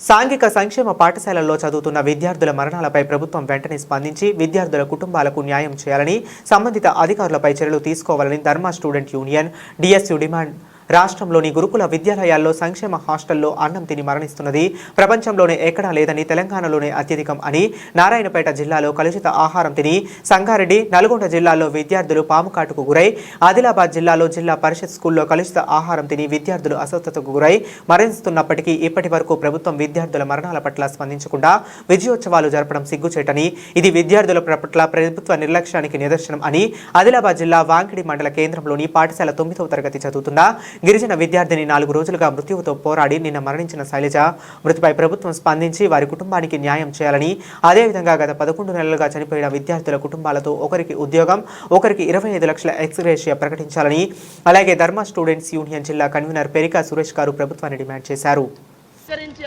సాంఘిక సంక్షేమ పాఠశాలల్లో చదువుతున్న విద్యార్థుల మరణాలపై ప్రభుత్వం వెంటనే స్పందించి విద్యార్థుల కుటుంబాలకు న్యాయం చేయాలని సంబంధిత అధికారులపై చర్యలు తీసుకోవాలని Dharma student union DSU demand రాష్ట్రంలోని గురుకుల విద్యాలయాల్లో సంక్షేమ హాస్టల్లో అన్నం తిని మరణిస్తున్నది. ప్రపంచంలోనే ఎక్కడా లేదని తెలంగాణలోనే అత్యధికం అని నారాయణపేట జిల్లాలో కలుషిత ఆహారం తిని సంగారెడ్డి నల్గొండ జిల్లాలో విద్యార్థులు పాముకాటుకు గురై ఆదిలాబాద్ జిల్లాలో జిల్లా పరిషత్ స్కూల్లో కలుషిత ఆహారం తిని విద్యార్థులు అస్వస్థతకు గురై మరణిస్తున్నప్పటికీ ఇప్పటి వరకు ప్రభుత్వం విద్యార్థుల మరణాల పట్ల స్పందించకుండా విజయోత్సవాలు జరపడం సిగ్గుచేటని ఇది విద్యార్థుల పట్ల ప్రభుత్వ నిర్లక్ష్యానికి నిదర్శనం అని ఆదిలాబాద్ జిల్లా వాంకిడి మండల కేంద్రంలోని పాఠశాల తొమ్మిదవ తరగతి చదువుతున్న గిరిజన విద్యార్థిని నాలుగు రోజులుగా మృత్యువుతో పోరాడి నిన్న మరణించిన శైలజ. మృతిపై ప్రభుత్వం స్పందించి వారి కుటుంబానికి న్యాయం చేయాలని అదేవిధంగా గత పదకొండు నెలలుగా చనిపోయిన విద్యార్థుల కుటుంబాలతో ఒకరికి ఉద్యోగం ఒకరికి ఇరవై ఐదు లక్షల ఎక్స్గ్రేషియా ప్రకటించాలని అలాగే ధర్మ స్టూడెంట్స్ యూనియన్ జిల్లా కన్వీనర్ పెరికా సురేష్ గారు ప్రభుత్వాన్ని డిమాండ్ చేశారు.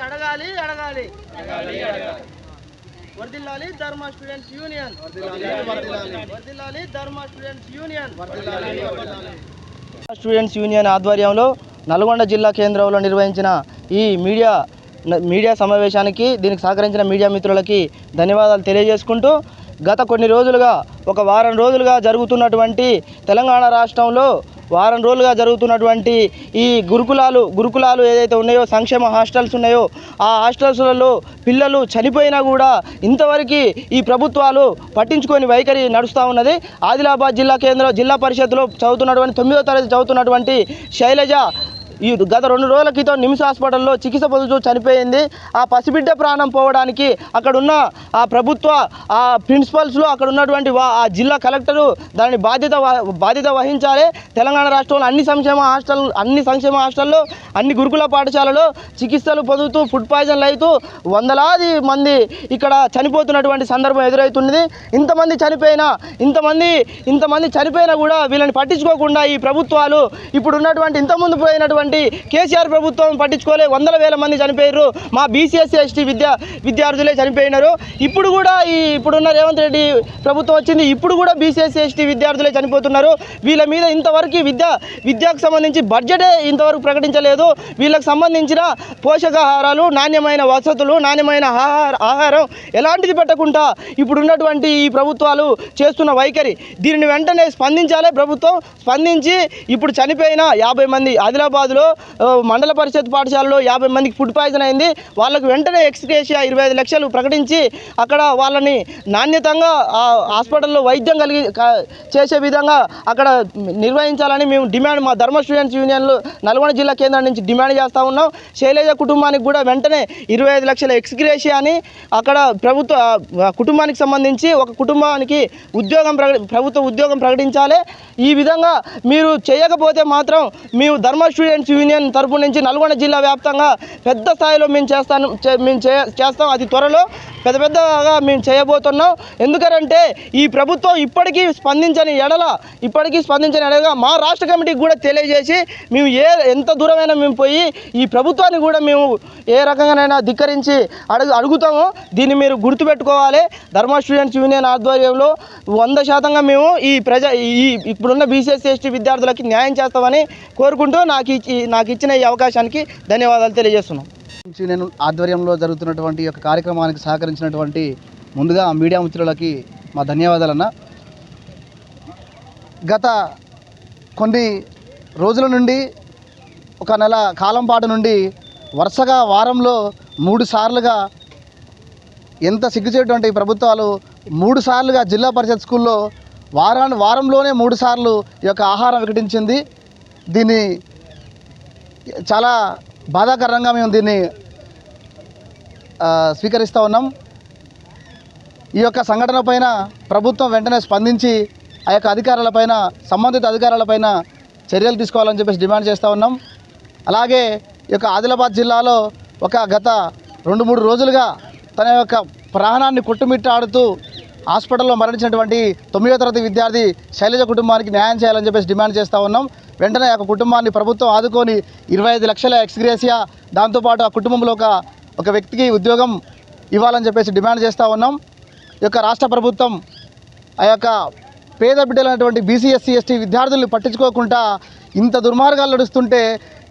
అడగాలి అడగాలి. వర్దిల్లాలి ధర్మ స్టూడెంట్స్ యూనియన్. వర్దిల్లాలి ధర్మ స్టూడెంట్స్ యూనియన్. స్టూడెంట్స్ యూనియన్ ఆధ్వర్యంలో నల్గొండ జిల్లా కేంద్రంలో నిర్వహించిన ఈ మీడియా మీడియా సమావేశానికి దీనికి సహకరించిన మీడియా మిత్రులకి ధన్యవాదాలు తెలియజేసుకుంటూ గత కొన్ని రోజులుగా ఒక వారం రోజులుగా జరుగుతున్నటువంటి తెలంగాణ రాష్ట్రంలో వారం రోజులుగా జరుగుతున్నటువంటి ఈ గురుకులాలు గురుకులాలు ఏదైతే ఉన్నాయో సంక్షేమ హాస్టల్స్ ఉన్నాయో ఆ హాస్టల్స్లలో పిల్లలు చనిపోయినా కూడా ఇంతవరకు ఈ ప్రభుత్వాలు పట్టించుకొని వైఖరి నడుస్తూ ఉన్నది. ఆదిలాబాద్ జిల్లా కేంద్ర జిల్లా పరిషత్లో చదువుతున్నటువంటి తొమ్మిదో తరగతి చదువుతున్నటువంటి శైలజ ఈ గత రెండు రోజుల క్రితం నిమ్స్ హాస్పిటల్లో చికిత్స పొందుతూ చనిపోయింది. ఆ పసిబిడ్డ ప్రాణం పోవడానికి అక్కడున్న ఆ ప్రభుత్వ ఆ ప్రిన్సిపల్స్లో అక్కడ ఉన్నటువంటి ఆ జిల్లా కలెక్టరు దాని బాధ్యత బాధ్యత వహించాలి. తెలంగాణ రాష్ట్రంలో అన్ని సంక్షేమ హాస్టల్ అన్ని సంక్షేమ హాస్టల్లో అన్ని గురుకుల పాఠశాలలో చికిత్సలు పొందుతూ ఫుడ్ పాయిజన్లు అవుతూ వందలాది మంది ఇక్కడ చనిపోతున్నటువంటి సందర్భం ఎదురవుతున్నది. ఇంతమంది చనిపోయినా ఇంతమంది ఇంతమంది చనిపోయినా కూడా వీళ్ళని పట్టించుకోకుండా ఈ ప్రభుత్వాలు ఇప్పుడు ఉన్నటువంటి ఇంతకుముందు పోయినటువంటి కేసీఆర్ ప్రభుత్వం పట్టించుకోలే. వందల వేల మంది చనిపోయారు మా బీసీఎస్సీ ఎస్టీ విద్యా విద్యార్థులే చనిపోయినారు. ఇప్పుడు కూడా ఈ ఇప్పుడున్న రేవంత్ రెడ్డి ప్రభుత్వం వచ్చింది. ఇప్పుడు కూడా బీసీఎస్సీ ఎస్టీ విద్యార్థులే చనిపోతున్నారు. వీళ్ళ మీద ఇంతవరకు విద్య విద్యకు సంబంధించి బడ్జెటే ఇంతవరకు ప్రకటించలేదు. వీళ్ళకి సంబంధించిన పోషకాహారాలు నాణ్యమైన వసతులు నాణ్యమైన ఆహార ఆహారం ఎలాంటిది పెట్టకుండా ఇప్పుడున్నటువంటి ఈ ప్రభుత్వాలు చేస్తున్న వైఖరి. దీనిని వెంటనే స్పందించాలి ప్రభుత్వం. స్పందించి ఇప్పుడు చనిపోయిన యాభై మంది ఆదిలాబాద్లో ఆ, మండల పరిషత్ పాఠశాలలో యాభై మందికి ఫుడ్ పాయిజన్ అయింది. వాళ్ళకు వెంటనే ఎక్స్గ్రేషియా ఇరవై ఐదు లక్షలు ప్రకటించి అక్కడ వాళ్ళని నాణ్యతంగా హాస్పిటల్లో వైద్యం కలిగి చేసే విధంగా అక్కడ నిర్వహించాలని మేము డిమాండ్ మా ధర్మ స్టూడెంట్స్ యూనియన్లు నల్గొండ జిల్లా కేంద్రం నుంచి డిమాండ్ చేస్తూ ఉన్నాం. శైలజ కుటుంబానికి కూడా వెంటనే ఇరవై ఐదు లక్షల ఎక్స్గ్రేషియాని అక్కడ ప్రభుత్వ కుటుంబానికి సంబంధించి ఒక కుటుంబానికి ఉద్యోగం ప్రభుత్వ ఉద్యోగం ప్రకటించాలి. ఈ విధంగా మీరు చేయకపోతే మాత్రం మేము ధర్మ స్టూడెంట్స్ యూనియన్ తరపు నుంచి నల్గొండ జిల్లా వ్యాప్తంగా పెద్ద స్థాయిలో మేము చేస్తాను చే- మేము చే చేస్తాం. అది త్వరలో పెద్ద పెద్దగా మేము చేయబోతున్నాం. ఎందుకంటే ఈ ప్రభుత్వం ఇప్పటికీ స్పందించని ఎడల ఇప్పటికీ స్పందించని ఎడగా మా రాష్ట్ర కమిటీకి కూడా తెలియజేసి మేము ఏ ఎంత దూరమైనా మేము పోయి ఈ ప్రభుత్వాన్ని కూడా మేము ఏ రకంగానైనా ధిక్కరించి అడుగు అడుగుతాము. దీన్ని మీరు గుర్తుపెట్టుకోవాలి. ధర్మ స్టూడెంట్స్ యూనియన్ ఆధ్వర్యంలో వంద శాతంగా మేము ఈ ప్రజ ఈ ఇప్పుడున్న బీసీఎస్సీ ఎస్టీ విద్యార్థులకి న్యాయం చేస్తామని కోరుకుంటూ నాకు ఇచ్చి నాకు ఇచ్చిన ఈ అవకాశానికి ధన్యవాదాలు తెలియజేస్తున్నాం. నేను ఆధ్వర్యంలో జరుగుతున్నటువంటి ఈ యొక్క కార్యక్రమానికి సహకరించినటువంటి ముందుగా మీడియా మిత్రులకి మా ధన్యవాదాలన్న. గత కొన్ని రోజుల నుండి ఒక నెల కాలం పాటు నుండి వరుసగా వారంలో మూడు సార్లుగా ఎంత సిగ్గుచేటువంటి ప్రభుత్వాలు మూడు సార్లుగా జిల్లా పరిషత్ స్కూల్లో వారాన్ని వారంలోనే మూడు సార్లు ఈ యొక్క ఆహారం వికటించింది. దీన్ని చాలా బాధాకరంగా మేము దీన్ని స్వీకరిస్తూ ఉన్నాం. ఈ యొక్క సంఘటన పైన ప్రభుత్వం వెంటనే స్పందించి ఆ యొక్క అధికారులపైన సంబంధిత అధికారులపైన చర్యలు తీసుకోవాలని చెప్పేసి డిమాండ్ చేస్తూ ఉన్నాం. అలాగే ఈ యొక్క ఆదిలాబాద్ జిల్లాలో ఒక గత రెండు మూడు రోజులుగా తన యొక్క ప్రాణాన్ని కొట్టుమిట్టాడుతూ హాస్పిటల్లో మరణించినటువంటి తొమ్మిదో తరగతి విద్యార్థి శైలజ కుటుంబానికి న్యాయం చేయాలని చెప్పేసి డిమాండ్ చేస్తూ ఉన్నాం. వెంటనే ఆ యొక్క కుటుంబాన్ని ప్రభుత్వం ఆదుకొని ఇరవై ఐదు లక్షల ఎక్స్గ్రేసియా దాంతోపాటు ఆ కుటుంబంలో ఒక ఒక వ్యక్తికి ఉద్యోగం ఇవ్వాలని చెప్పేసి డిమాండ్ చేస్తూ ఉన్నాం. ఈ యొక్క రాష్ట్ర ప్రభుత్వం ఆ యొక్క పేద బిడ్డలైనటువంటి బీసీ ఎస్సీ ఎస్టీ విద్యార్థులను పట్టించుకోకుండా ఇంత దుర్మార్గాలు నడుస్తుంటే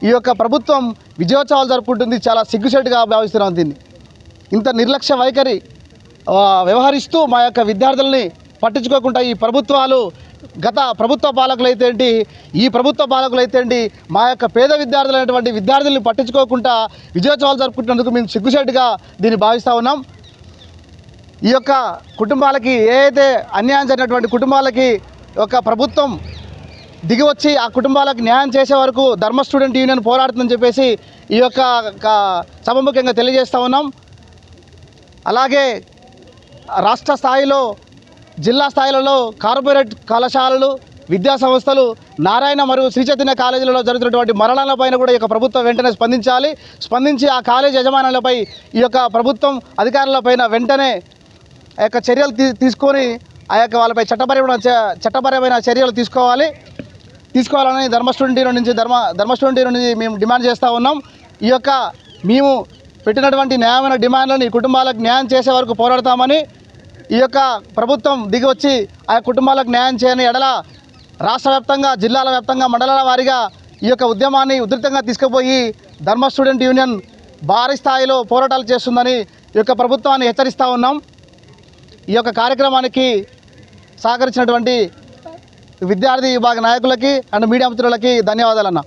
ఈ యొక్క ప్రభుత్వం విజయోత్సవాలు జరుపుకుంటుంది. చాలా సిగ్గుచేటుగా భావిస్తున్నాం దీన్ని. ఇంత నిర్లక్ష్య వైఖరి వ్యవహరిస్తూ మా యొక్క విద్యార్థుల్ని పట్టించుకోకుండా ఈ ప్రభుత్వాలు గత ప్రభుత్వ పాలకులు అయితే ఏంటి ఈ ప్రభుత్వ పాలకులు అయితే ఏంటి మా యొక్క పేద విద్యార్థులైనటువంటి విద్యార్థుల్ని పట్టించుకోకుండా విజయోత్సవాలు జరుపుకుంటున్నందుకు మేము సిగ్గుసేటుగా దీన్ని భావిస్తూ ఉన్నాం. ఈ యొక్క కుటుంబాలకి ఏదైతే అన్యాయం జరిగినటువంటి కుటుంబాలకి ఒక ప్రభుత్వం దిగివచ్చి ఆ కుటుంబాలకు న్యాయం చేసే వరకు ధర్మ స్టూడెంట్ యూనియన్ పోరాడుతుందని చెప్పేసి ఈ యొక్క సభముఖ్యంగా తెలియజేస్తూ ఉన్నాం. అలాగే రాష్ట్ర స్థాయిలో జిల్లా స్థాయిలలో కార్పొరేట్ కళాశాలలు విద్యా సంస్థలు నారాయణ మరియు శ్రీచైతన్య కాలేజీలలో జరుగుతున్నటువంటి మరణాలపైన కూడా ఈ యొక్క ప్రభుత్వం వెంటనే స్పందించాలి. స్పందించి ఆ కాలేజ్ యజమానులపై ఈ యొక్క ప్రభుత్వం అధికారులపైన వెంటనే ఆ యొక్క చర్యలు తీ తీసుకొని ఆ యొక్క వాళ్ళపై చట్టపరమైన చ- చట్టపరమైన చర్యలు తీసుకోవాలి. తీసుకోవాలని ధర్మ స్టూడెంట్ నుంచి ధర్మ ధర్మ స్టూడెంట్ నుంచి మేము డిమాండ్ చేస్తూ ఉన్నాం. ఈ యొక్క మేము పెట్టినటువంటి న్యాయమైన డిమాండ్లను ఈ కుటుంబాలకు న్యాయం చేసే వరకు పోరాడతామని ఈ యొక్క ప్రభుత్వం దిగి వచ్చి ఆ కుటుంబాలకు న్యాయం చేయని ఎడల రాష్ట్ర వ్యాప్తంగా జిల్లాల వ్యాప్తంగా మండలాల వారీగా ఈ యొక్క ఉద్యమాన్ని ఉధృతంగా తీసుకుపోయి ధర్మ స్టూడెంట్ యూనియన్ భారీ స్థాయిలో పోరాటాలు చేస్తుందని ఈ యొక్క ప్రభుత్వాన్ని హెచ్చరిస్తూ ఉన్నాం. ఈ యొక్క కార్యక్రమానికి సహకరించినటువంటి విద్యార్థి విభాగ నాయకులకి అండ్ మీడియా మిత్రులకి ధన్యవాదాలు అన్న.